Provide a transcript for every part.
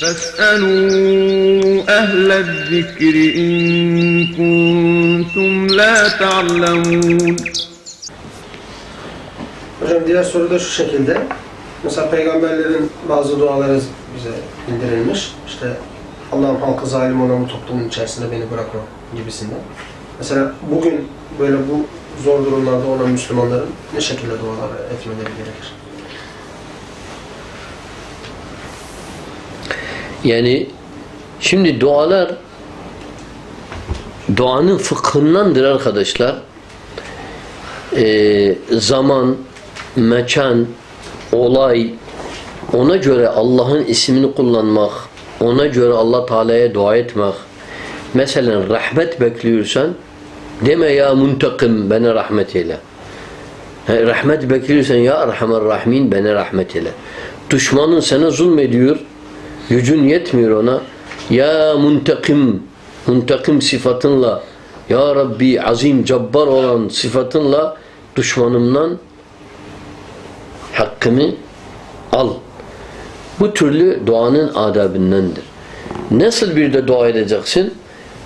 فاسألوا أهل الذكر إن كنتم لا تعلمون Hocam diğer soru da şu şekilde. Mesela peygamberlerin bazı duaları bize bildirilmiş. İşte Allah'ım halkı zalim olan bu toplumun içerisinde beni bırakma gibisinden. Mesela bugün böyle bu zor durumlarda olan Müslümanların ne şekilde dualar etmeleri gerekir? Yani şimdi dualar duanın fıkhındandır arkadaşlar. Ee, zaman, mekan, olay ona göre Allah'ın ismini kullanmak, ona göre Allah Teala'ya dua etmek. Mesela rahmet bekliyorsan deme ya muntakim bana rahmet eyle. Rahmet bekliyorsan ya Erhamer Rahmin bana rahmet eyle. Düşmanın sana zulmediyor. Gücün yetmiyor ona. Ya muntakim muntakim sıfatınla Ya Rabbi azim cabbar olan sıfatınla düşmanımdan hakkımı al. Bu türlü duanın adabındandır. Nasıl bir de dua edeceksin?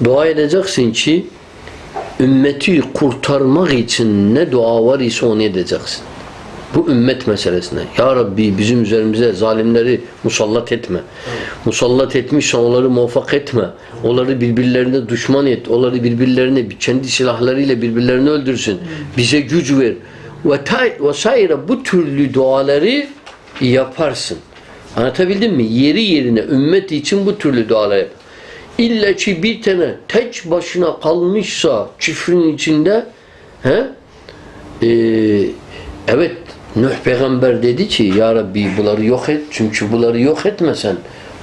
Dua edeceksin ki ümmeti kurtarmak için ne dua var ise onu edeceksin. Bu ümmet meselesine. Ya Rabbi bizim üzerimize zalimleri musallat etme. Musallat etmişsen onları muvaffak etme. Onları birbirlerine düşman et. Onları birbirlerine kendi silahlarıyla birbirlerini öldürsün. Bize güç ver. Ve vesaire bu türlü duaları yaparsın. Anlatabildim mi? Yeri yerine ümmet için bu türlü dualar yap. İlla ki bir tane tek başına kalmışsa çiftliğin içinde he? Ee, evet Nuh peygamber dedi ki ya Rabbi bunları yok et. Çünkü bunları yok etmesen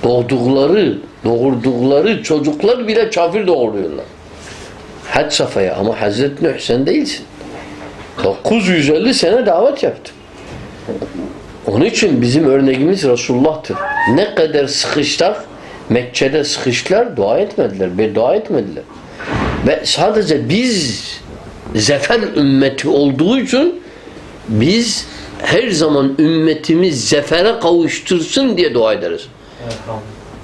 doğdukları, doğurdukları çocuklar bile kafir doğuruyorlar. Had safhaya ama Hazreti Nuh sen değilsin. 950 sene davet yaptı. Onun için bizim örneğimiz Resulullah'tır. Ne kadar sıkıştılar, Mekke'de sıkıştılar, dua etmediler, beddua etmediler. Ve sadece biz zefer ümmeti olduğu için biz her zaman ümmetimiz zefere kavuştursun diye dua ederiz.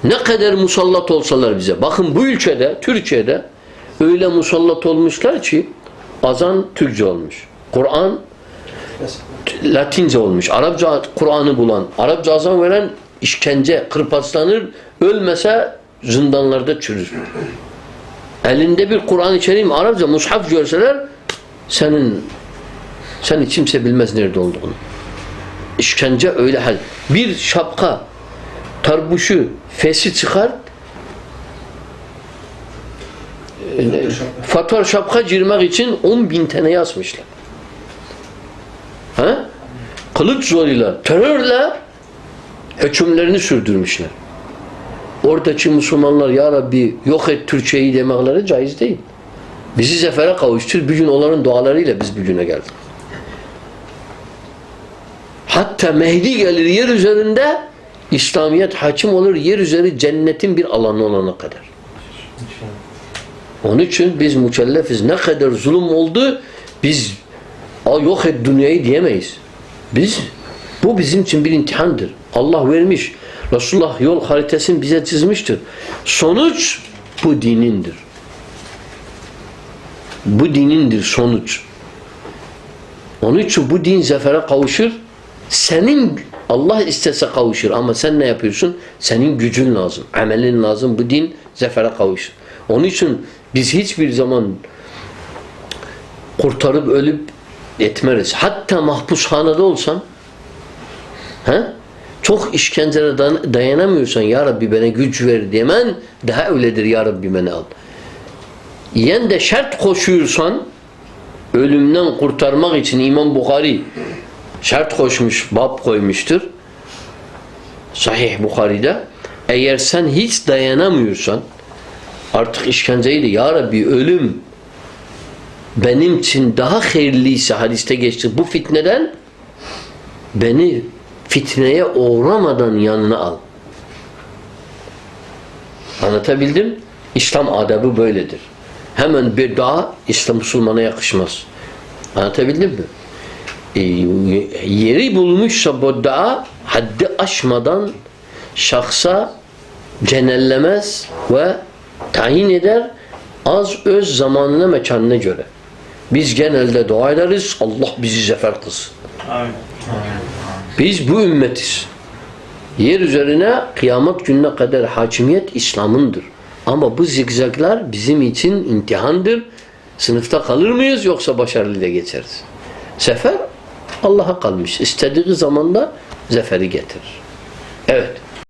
Ne kadar musallat olsalar bize. Bakın bu ülkede, Türkiye'de öyle musallat olmuşlar ki azan Türkçe olmuş. Kur'an. Latince olmuş. Arapça Kur'an'ı bulan, Arapça azan veren işkence, kırpaslanır, ölmese zindanlarda çürür. Elinde bir Kur'an-ı Kerim Arapça mushaf görseler senin seni kimse bilmez nerede olduğunu. İşkence öyle hal. Bir şapka tarbuşu fesi çıkar Fatvar şapka girmek için 10 bin tane yazmışlar. Ha? Kılıç zoruyla, terörle hükümlerini sürdürmüşler. Oradaki Müslümanlar ya Rabbi yok et Türkçeyi demekleri caiz değil. Bizi zefere kavuştur. Bir gün onların dualarıyla biz bir güne geldik. Hatta Mehdi gelir yer üzerinde İslamiyet hakim olur. Yer üzeri cennetin bir alanı olana kadar. Onun için biz mükellefiz. Ne kadar zulüm oldu biz yok et dünyayı diyemeyiz. Biz bu bizim için bir imtihandır. Allah vermiş. Resulullah yol haritasını bize çizmiştir. Sonuç bu dinindir. Bu dinindir sonuç. Onun için bu din zafere kavuşur. Senin Allah istese kavuşur ama sen ne yapıyorsun? Senin gücün lazım, amelin lazım. Bu din zafere kavuşur. Onun için biz hiçbir zaman kurtarıp ölüp etmeriz. Hatta mahpushanede olsan he? çok işkencelere dayan- dayanamıyorsan Ya Rabbi bana güç ver demen daha öyledir Ya Rabbi beni al. Yen de şart koşuyorsan ölümden kurtarmak için İmam Bukhari şart koşmuş, bab koymuştur. Sahih Bukhari'de. Eğer sen hiç dayanamıyorsan artık işkenceyi de Ya Rabbi ölüm benim için daha hayırlıysa hadiste geçti bu fitneden beni fitneye uğramadan yanına al. Anlatabildim? İslam adabı böyledir. Hemen bir dua İslam Müslümana yakışmaz. Anlatabildim mi? E, yeri bulmuşsa bu dua haddi aşmadan şahsa cenellemez ve tayin eder az öz zamanına mekanına göre. Biz genelde dua ederiz. Allah bizi zafer kılsın. Amin. Biz bu ümmetiz. Yer üzerine kıyamet gününe kadar hakimiyet İslam'ındır. Ama bu zigzaglar bizim için imtihandır. Sınıfta kalır mıyız yoksa başarılı da geçeriz. Sefer Allah'a kalmış. İstediği zamanda zaferi getirir. Evet.